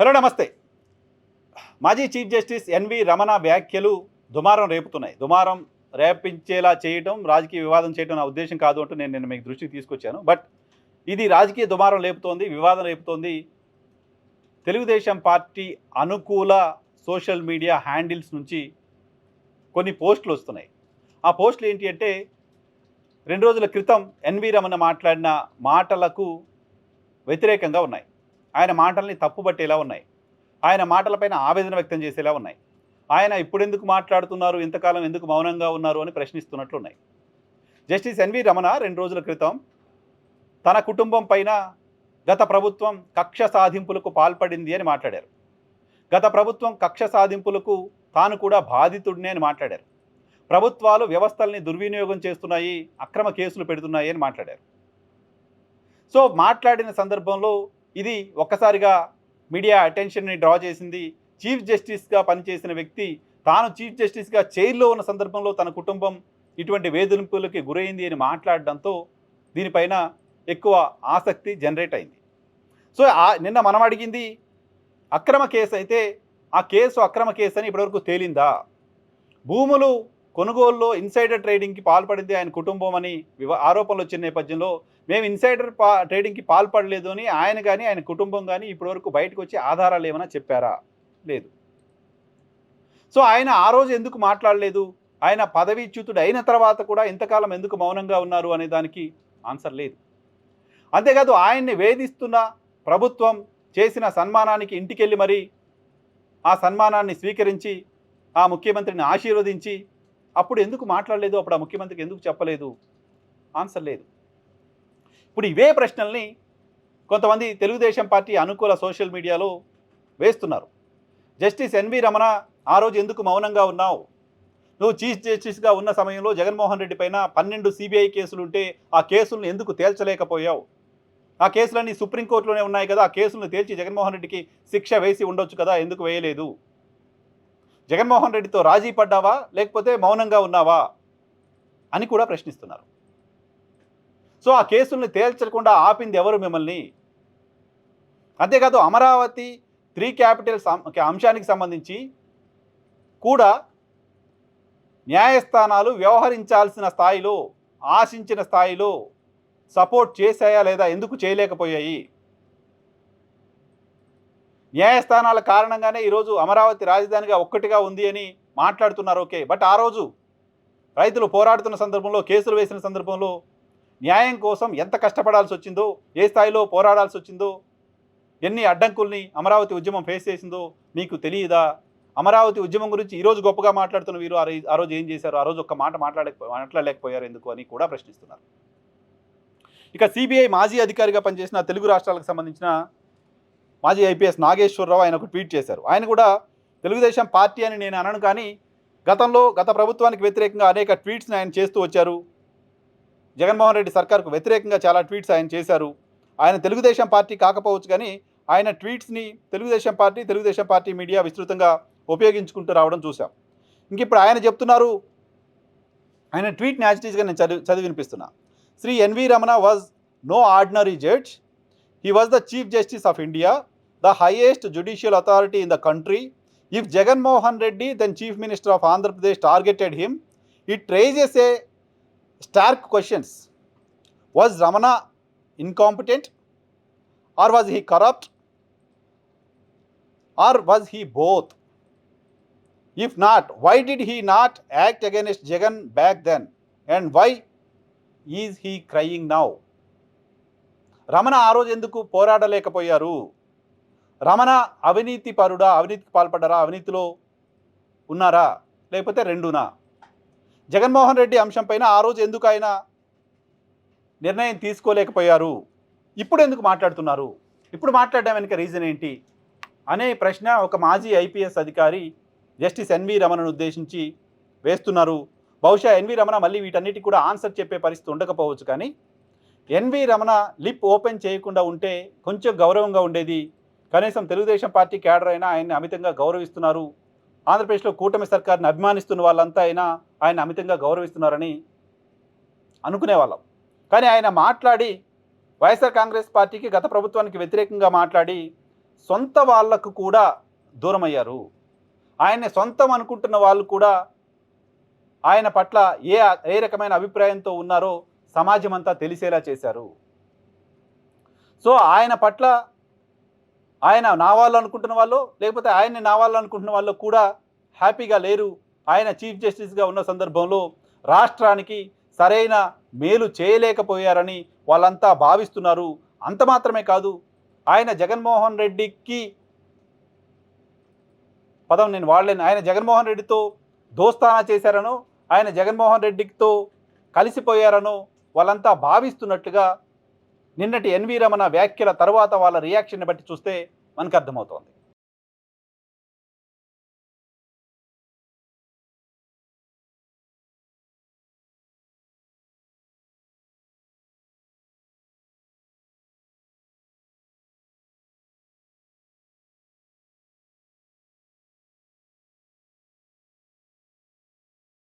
Hello నమస్తే. మాజీ chief justice N V Ramana వ్యాఖ్యలు దుమారం రేపుతున్నాయి. దుమారం రేపించేలా చేయటం రాజకీయ వివాదం చేయటం నా ఉద్దేశం కాదు అంటూ నేను నిన్న మీకు దృష్టికి తీసుకొచ్చాను. బట్ ఇది రాజకీయ దుమారం లేపుతోంది వివాదం రేపుతోంది. తెలుగుదేశం పార్టీ అనుకూల సోషల్ మీడియా హ్యాండిల్స్ నుంచి కొన్ని పోస్టులు వస్తున్నాయి. ఆ పోస్టులు ఏంటి అంటే రెండు రోజుల క్రితం ఎన్వి రమణ మాట్లాడిన మాటలకు వ్యతిరేకంగా ఉన్నాయి. ఆయన మాటల్ని తప్పుబట్టేలా ఉన్నాయి. ఆయన మాటలపైన ఆవేదన వ్యక్తం చేసేలా ఉన్నాయి. ఆయన ఇప్పుడెందుకు మాట్లాడుతున్నారు? ఇంతకాలం ఎందుకు మౌనంగా ఉన్నారు? అని ప్రశ్నిస్తున్నట్లున్నాయి. జస్టిస్ ఎన్వి రమణ రెండు రోజుల క్రితం తన కుటుంబం పైన గత ప్రభుత్వం కక్ష సాధింపులకు పాల్పడింది అని మాట్లాడారు. గత ప్రభుత్వం కక్ష సాధింపులకు తాను కూడా బాధితుడిని అని మాట్లాడారు. ప్రభుత్వాలు వ్యవస్థల్ని దుర్వినియోగం చేస్తున్నాయి అక్రమ కేసులు పెడుతున్నాయి అని మాట్లాడారు. సో మాట్లాడిన సందర్భంలో ఇది ఒక్కసారిగా మీడియా అటెన్షన్ని డ్రా చేసింది. చీఫ్ జస్టిస్గా పనిచేసిన వ్యక్తి తాను చీఫ్ జస్టిస్గా చైర్లో ఉన్న సందర్భంలో తన కుటుంబం ఇటువంటి వేధింపులకి గురైంది అని మాట్లాడడంతో దీనిపైన ఎక్కువ ఆసక్తి జనరేట్ అయింది. సో నిన్న మనం అడిగింది అక్రమ కేసు అయితే ఆ కేసు అక్రమ కేసు అని ఇప్పటివరకు తేలిందా? భూములు కొనుగోలులో ఇన్సైడర్ ట్రేడింగ్కి పాల్పడింది ఆయన కుటుంబం అని ఆరోపణలు వచ్చిన నేపథ్యంలో మేము ఇన్సైడర్ పా ట్రేడింగ్కి పాల్పడలేదు అని ఆయన కానీ ఆయన కుటుంబం కానీ ఇప్పటివరకు బయటకు వచ్చి ఆధారాలు ఏమైనా చెప్పారా? లేదు. సో ఆయన ఆ రోజు ఎందుకు మాట్లాడలేదు? ఆయన పదవీచ్యుతుడు అయిన తర్వాత కూడా ఇంతకాలం ఎందుకు మౌనంగా ఉన్నారు అనే దానికి ఆన్సర్ లేదు. అంతేకాదు ఆయన్ని వేధిస్తున్న ప్రభుత్వం చేసిన సన్మానానికి ఇంటికెళ్ళి మరి ఆ సన్మానాన్ని స్వీకరించి ఆ ముఖ్యమంత్రిని ఆశీర్వదించి అప్పుడు ఎందుకు మాట్లాడలేదు? అప్పుడు ఆ ముఖ్యమంత్రికి ఎందుకు చెప్పలేదు? ఆన్సర్ లేదు. ఇప్పుడు ఇవే ప్రశ్నల్ని కొంతమంది తెలుగుదేశం పార్టీ అనుకూల సోషల్ మీడియాలో వేస్తున్నారు. జస్టిస్ ఎన్వి రమణ ఆ రోజు ఎందుకు మౌనంగా ఉన్నావు? నువ్వు చీఫ్ జస్టిస్గా ఉన్న సమయంలో జగన్మోహన్ రెడ్డి పైన పన్నెండు సిబిఐ కేసులు ఉంటే ఆ కేసులను ఎందుకు తేల్చలేకపోయావు? ఆ కేసులన్నీ సుప్రీంకోర్టులోనే ఉన్నాయి కదా ఆ కేసులను తేల్చి జగన్మోహన్ రెడ్డికి శిక్ష వేసి ఉండొచ్చు కదా ఎందుకు వేయలేదు? జగన్మోహన్ రెడ్డితో రాజీ పడ్డావా? లేకపోతే మౌనంగా ఉన్నావా? అని కూడా ప్రశ్నిస్తున్నారు. సో ఆ కేసుల్ని తేల్చకుండా ఆపింది ఎవరు మిమ్మల్ని? అంతేకాదు అమరావతి త్రీ క్యాపిటల్స్ అంశానికి సంబంధించి కూడా న్యాయస్థానాలు వ్యవహరించాల్సిన స్థాయిలో ఆశించిన స్థాయిలో సపోర్ట్ చేశాయా లేదా ఎందుకు చేయలేకపోయాయి? న్యాయస్థానాల కారణంగానే ఈరోజు అమరావతి రాజధానిగా ఒక్కటిగా ఉంది అని మాట్లాడుతున్నారు ఓకే. బట్ ఆ రోజు రైతులు పోరాడుతున్న సందర్భంలో కేసులు వేసిన సందర్భంలో న్యాయం కోసం ఎంత కష్టపడాల్సి వచ్చిందో ఏ స్థాయిలో పోరాడాల్సి వచ్చిందో ఎన్ని అడ్డంకుల్ని అమరావతి ఉద్యమం ఫేస్ చేసిందో మీకు తెలియదా? అమరావతి ఉద్యమం గురించి ఈరోజు గొప్పగా మాట్లాడుతున్న వీరు ఆ రోజు ఏం చేశారు? ఆ రోజు ఒక్క మాట మాట్లాడలేక మాట్లాడలేకపోయారు ఎందుకు అని కూడా ప్రశ్నిస్తున్నారు. ఇక సిబిఐ మాజీ అధికారిగా పనిచేసిన తెలుగు రాష్ట్రాలకు సంబంధించిన మాజీ ఐపీఎస్ నాగేశ్వరరావు ఆయన ఒక ట్వీట్ చేశారు. ఆయన కూడా తెలుగుదేశం పార్టీ అని నేను అనను కానీ గతంలో గత ప్రభుత్వానికి వ్యతిరేకంగా అనేక ట్వీట్స్ని ఆయన చేస్తూ వచ్చారు. జగన్మోహన్ రెడ్డి సర్కార్కు వ్యతిరేకంగా చాలా ట్వీట్స్ ఆయన చేశారు. ఆయన తెలుగుదేశం పార్టీ కాకపోవచ్చు కానీ ఆయన ట్వీట్స్ని Telugudesam party Telugudesam party media విస్తృతంగా ఉపయోగించుకుంటూ రావడం చూసాం ఇంక ఇప్పుడు ఆయన చెప్తున్నారు ఆయన ట్వీట్ న్యాచురీస్గా నేను చదివి చదివి వినిపిస్తున్నా. Shri N V Ramana was no ordinary judge. He was the chief justice of India the highest judicial authority in the country. If Jaganmohan Reddy then chief minister of Andhra Pradesh targeted him it raises a stark questions was Ramana incompetent or was he corrupt or was he both if not why did he not act against Jagan back then and why is he crying now Ramana ఆ రోజు ఎందుకు పోరాడలేకపోయారు? రమణ అవినీతి పరుడా అవినీతికి పాల్పడ్డారా? అవినీతిలో ఉన్నారా? లేకపోతే రెండునా? జగన్మోహన్ రెడ్డి అంశంపైన ఆ రోజు ఎందుకు ఆయన నిర్ణయం తీసుకోలేకపోయారు? ఇప్పుడు ఎందుకు మాట్లాడుతున్నారు? ఇప్పుడు మాట్లాడడం వెనుక రీజన్ ఏంటి? అనే ప్రశ్న ఒక మాజీ ఐపీఎస్ అధికారి జస్టిస్ ఎన్వి రమణను ఉద్దేశించి వేస్తున్నారు. బహుశా ఎన్వి రమణ మళ్ళీ వీటన్నిటికి కూడా ఆన్సర్ చెప్పే పరిస్థితి ఉండకపోవచ్చు కానీ ఎన్వి రమణ లిప్ ఓపెన్ చేయకుండా ఉంటే కొంచెం గౌరవంగా ఉండేది. కనీసం తెలుగుదేశం పార్టీ క్యాడర్ అయినా ఆయన్ని అమితంగా గౌరవిస్తున్నారు. ఆంధ్రప్రదేశ్లో కూటమి సర్కార్ని అభిమానిస్తున్న వాళ్ళంతా అయినా ఆయన అమితంగా గౌరవిస్తున్నారని అనుకునేవాళ్ళం. కానీ ఆయన మాట్లాడి వైఎస్ఆర్ కాంగ్రెస్ పార్టీకి గత ప్రభుత్వానికి వ్యతిరేకంగా మాట్లాడి సొంత వాళ్ళకు కూడా దూరం అయ్యారు ఆయన్ని సొంతం అనుకుంటున్న వాళ్ళు కూడా ఆయన పట్ల ఏ ఏ రకమైన అభిప్రాయంతో ఉన్నారో సమాజం అంతా తెలిసేలా చేశారు. సో ఆయన పట్ల ఆయన నా వాళ్ళు అనుకుంటున్న వాళ్ళు లేకపోతే ఆయన్ని నా వాళ్ళు అనుకుంటున్న వాళ్ళు కూడా హ్యాపీగా లేరు. ఆయన చీఫ్ జస్టిస్గా ఉన్న సందర్భంలో రాష్ట్రానికి సరైన మేలు చేయలేకపోయారని వాళ్ళంతా భావిస్తున్నారు. అంత మాత్రమే కాదు ఆయన జగన్మోహన్ రెడ్డికి పదం నేను వాడలేను ఆయన జగన్మోహన్ రెడ్డితో దోస్తానా చేశారనో ఆయన జగన్మోహన్ రెడ్డితో కలిసిపోయారనో వాళ్ళంతా భావిస్తున్నట్టుగా నిన్నటి ఎన్వి రమణ వ్యాఖ్యల తర్వాత వాళ్ళ రియాక్షన్ బట్టి చూస్తే మనకు అర్థమవుతోంది.